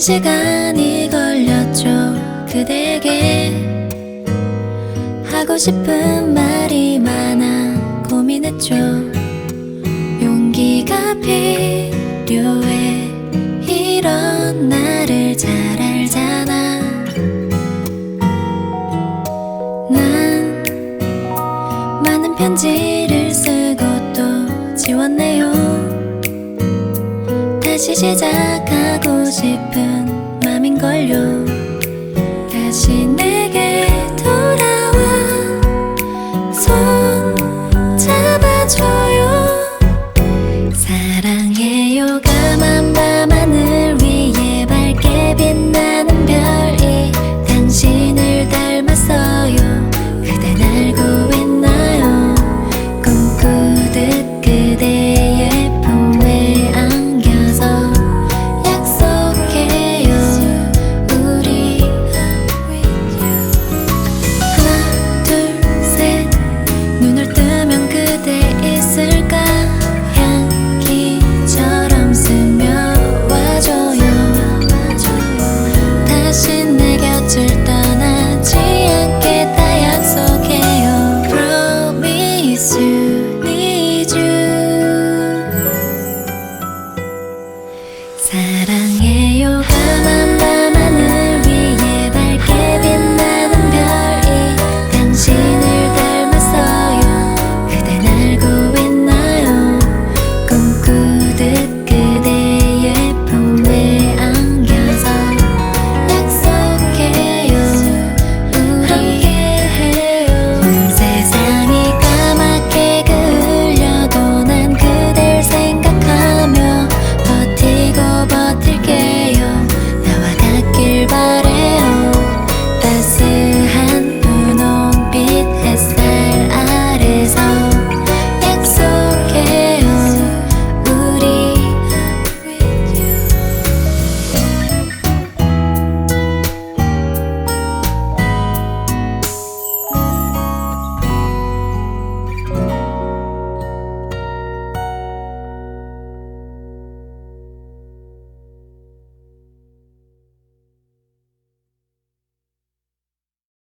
시간이 걸렸죠. 그대에게 하고 싶은 말이 많아 고민했죠. 용기가 필요해. 이런 나를 잘 알잖아. 난 많은 편지를 쓰고 또 지웠네요 다시 시작하고 싶은 맘인걸요. 다시